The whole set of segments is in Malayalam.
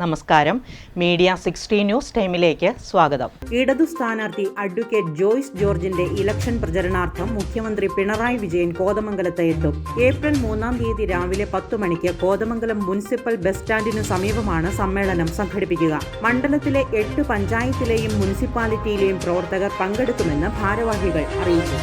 നമസ്കാരം. മീഡിയ സിക്സ്റ്റി ന്യൂസ് ടൈമിലേക്ക് സ്വാഗതം. ഇടതു സ്ഥാനാർത്ഥി അഡ്വക്കേറ്റ് ജോയ്സ് ജോർജിന്റെ ഇലക്ഷൻ പ്രചരണാർത്ഥം മുഖ്യമന്ത്രി പിണറായി വിജയൻ കോതമംഗലത്ത് എത്തും. ഏപ്രിൽ മൂന്നാം തീയതി രാവിലെ പത്തു മണിക്ക് കോതമംഗലം മുനിസിപ്പൽ ബസ് സ്റ്റാൻഡിനു സമീപമാണ് സമ്മേളനം സംഘടിപ്പിക്കുക. മണ്ഡലത്തിലെ എട്ട് പഞ്ചായത്തിലെയും മുനിസിപ്പാലിറ്റിയിലെയും പ്രവർത്തകർ പങ്കെടുക്കുമെന്ന് ഭാരവാഹികൾ അറിയിച്ചു.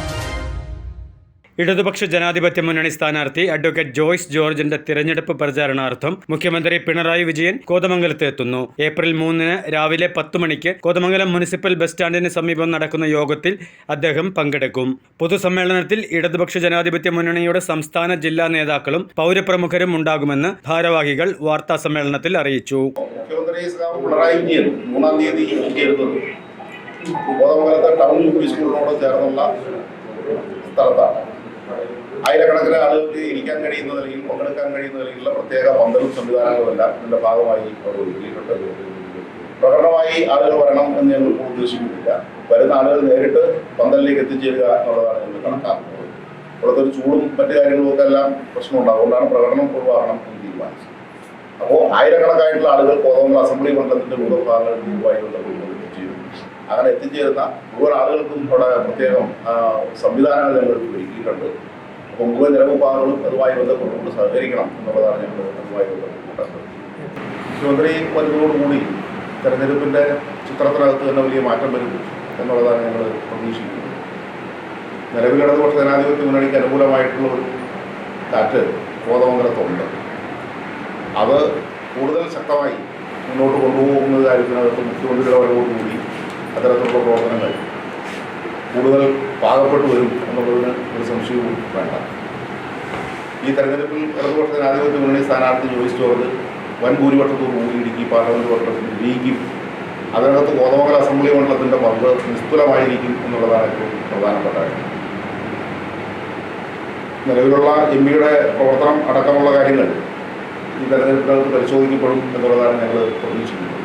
ഇടതുപക്ഷ ജനാധിപത്യ മുന്നണി സ്ഥാനാർത്ഥി അഡ്വക്കേറ്റ് ജോയ്സ് ജോർജിന്റെ തിരഞ്ഞെടുപ്പ് പ്രചാരണാർത്ഥം മുഖ്യമന്ത്രി പിണറായി വിജയൻ കോതമംഗലത്ത് എത്തുന്നു. ഏപ്രിൽ മൂന്നിന് രാവിലെ പത്ത് മണിക്ക് കോതമംഗലം മുനിസിപ്പൽ ബസ് സ്റ്റാൻഡിന് സമീപം നടക്കുന്ന യോഗത്തിൽ അദ്ദേഹം പങ്കെടുക്കും. പൊതുസമ്മേളനത്തിൽ ഇടതുപക്ഷ ജനാധിപത്യ മുന്നണിയുടെ സംസ്ഥാന ജില്ലാ നേതാക്കളും പൗരപ്രമുഖരും ഉണ്ടാകുമെന്ന് ഭാരവാഹികൾ വാർത്താ സമ്മേളനത്തിൽ അറിയിച്ചു. പിണറായി വിജയൻ മൂന്നാം തീയതി ടൗൺ സ്ഥലത്താണ്. ആയിരക്കണക്കിന് ആളുകൾക്ക് ഇരിക്കാൻ കഴിയുന്ന നിലയിൽ പങ്കെടുക്കാൻ കഴിയുന്ന നിലയിലുള്ള പ്രത്യേക പന്തലും സംവിധാനങ്ങളും എല്ലാം ഇതിന്റെ ഭാഗമായി അവർ ഒരുക്കിയിട്ടുണ്ട്. പ്രകടനമായി ആളുകൾ വരണം എന്ന് ഞങ്ങൾ ഇപ്പോൾ ഉദ്ദേശിക്കുന്നില്ല. വരുന്ന ആളുകൾ നേരിട്ട് പന്തലിലേക്ക് എത്തിച്ചേരുക എന്നുള്ളതാണ് ഞങ്ങൾ കണക്കാക്കുന്നത്. ഇവിടുത്തെ ഒരു ചൂടും മറ്റു കാര്യങ്ങളും ഒക്കെ എല്ലാം പ്രശ്നമുണ്ട് അതുകൊണ്ടാണ് പ്രകടനം ഒഴിവാക്കണം എന്ന് തീരുമാനിച്ചത്. അപ്പോൾ ആയിരക്കണക്കായിട്ടുള്ള ആളുകൾ കോതമംഗലം അസംബ്ലി മണ്ഡലത്തിന്റെ ഗുണഭാഗങ്ങൾ ഇതുമായി ചെയ്യുന്നു അങ്ങനെ എത്തിച്ചേരുന്ന മുഴുവൻ ആളുകൾക്കും ഇവിടെ പ്രത്യേകം സംവിധാനങ്ങൾ ഞങ്ങൾ ഒരുക്കിയിട്ടുണ്ട് അപ്പോൾ മുഴുവൻ ജനവിഭാഗങ്ങളും അതുമായി ബന്ധപ്പെട്ടുകൊണ്ട് സഹകരിക്കണം എന്നുള്ളതാണ് ഞങ്ങൾ അതുമായി ബന്ധപ്പെട്ടുള്ളത് മുഖ്യമന്ത്രി വരുന്നതോടുകൂടി തെരഞ്ഞെടുപ്പിന്റെ ചിത്രത്തിനകത്ത് തന്നെ വലിയ മാറ്റം വരും എന്നുള്ളതാണ് ഞങ്ങൾ പ്രതീക്ഷിക്കുന്നത്. നിലവിൽ ഇടതുപക്ഷ ജനാധിപത്യ മുന്നണിക്ക് അനുകൂലമായിട്ടുള്ള ഒരു കാറ്റ് കോതമംഗലത്തുണ്ട്. അത് കൂടുതൽ ശക്തമായി മുന്നോട്ട് കൊണ്ടുപോകുന്ന കാര്യത്തിനകത്ത് മുഖ്യമന്ത്രിയുടെ വരവോടുകൂടി അത്തരത്തിലുള്ള പ്രവർത്തനങ്ങൾ കൂടുതൽ പാകപ്പെട്ടു വരും എന്നുള്ളതിന് ഒരു സംശയവും വേണ്ട. ഈ തെരഞ്ഞെടുപ്പിൽ ഇടതുപക്ഷ ജനാധിപത്യ മുന്നണി സ്ഥാനാർത്ഥി ജോയിസ് ജോർജ് വൻ ഭൂരിപക്ഷത്തോടുകൂടി ഇടുക്കി പാർലമെന്റ് മണ്ഡലത്തിൽ വിജയിക്കും. അതിനകത്ത് കോതമംഗലം അസംബ്ലി മണ്ഡലത്തിന്റെ പങ്ക് നിസ്തുലമായിരിക്കും എന്നുള്ളതാണ് ഏറ്റവും പ്രധാനപ്പെട്ട കാര്യം. നിലവിലുള്ള എം പിയുടെ പ്രവർത്തനം അടക്കമുള്ള കാര്യങ്ങൾ ഈ തെരഞ്ഞെടുപ്പിനകത്ത് പരിശോധിക്കപ്പെടും എന്നുള്ളതാണ് ഞങ്ങൾ പ്രതീക്ഷിക്കുന്നത്.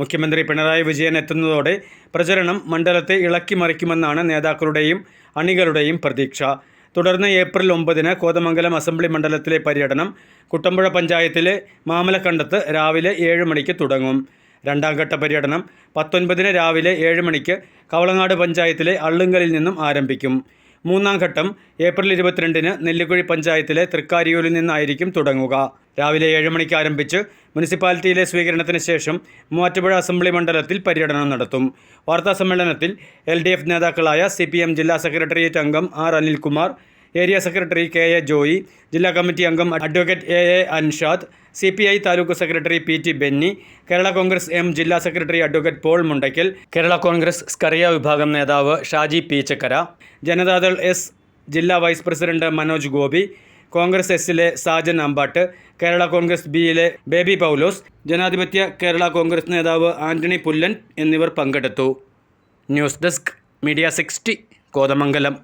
മുഖ്യമന്ത്രി പിണറായി വിജയൻ എത്തുന്നതോടെ പ്രചരണം മണ്ഡലത്തെ ഇളക്കി മറിക്കുമെന്നാണ് നേതാക്കളുടെയും അണികളുടെയും പ്രതീക്ഷ. തുടർന്ന് ഏപ്രിൽ ഒമ്പതിന് കോതമംഗലം അസംബ്ലി മണ്ഡലത്തിലെ പര്യടനം കുട്ടമ്പുഴ പഞ്ചായത്തിലെ മാമലക്കണ്ടത്ത് രാവിലെ ഏഴ് മണിക്ക് തുടങ്ങും. രണ്ടാം ഘട്ട പര്യടനം പത്തൊൻപതിന് രാവിലെ ഏഴ് മണിക്ക് കവളങ്ങാട് പഞ്ചായത്തിലെ അള്ളുങ്കലിൽ നിന്നും ആരംഭിക്കും. മൂന്നാം ഘട്ടം ഏപ്രിൽ ഇരുപത്തിരണ്ടിന് നെല്ലിക്കുഴി പഞ്ചായത്തിലെ തൃക്കാരിയൂരിൽ നിന്നായിരിക്കും തുടങ്ങുക. രാവിലെ ഏഴ് മണിക്ക് ആരംഭിച്ച് മുനിസിപ്പാലിറ്റിയിലെ സ്വീകരണത്തിന് ശേഷം മൂവാറ്റുപുഴ അസംബ്ലി മണ്ഡലത്തിൽ പര്യടനം നടത്തും. വാർത്താ സമ്മേളനത്തിൽ എൽ ഡി എഫ് നേതാക്കളായ സി പി എം ജില്ലാ സെക്രട്ടേറിയറ്റ് അംഗം R Anilkumar area secretary K A Joy ജില്ലാ കമ്മിറ്റി അംഗം advocate A A Anshad C P I taluk secretary P T Benny Kerala Congress M ജില്ലാ സെക്രട്ടറി അഡ്വക്കേറ്റ് പോൾ മുണ്ടയ്ക്കൽ കേരള കോൺഗ്രസ് സ്കറിയ വിഭാഗം നേതാവ് ഷാജി പീച്ചക്കര ജനതാദൾ എസ് ജില്ലാ വൈസ് പ്രസിഡന്റ് മനോജ് ഗോപി കോൺഗ്രസ് എസിലെ സാജൻ അമ്പാട്ട് കേരള കോൺഗ്രസ് ബിയിലെ ബേബി പൗലോസ് ജനാധിപത്യ കേരള കോൺഗ്രസ് നേതാവ് ആന്റണി പുല്ലൻ എന്നിവർ പങ്കെടുത്തു. News desk media sixty Kothamangalam.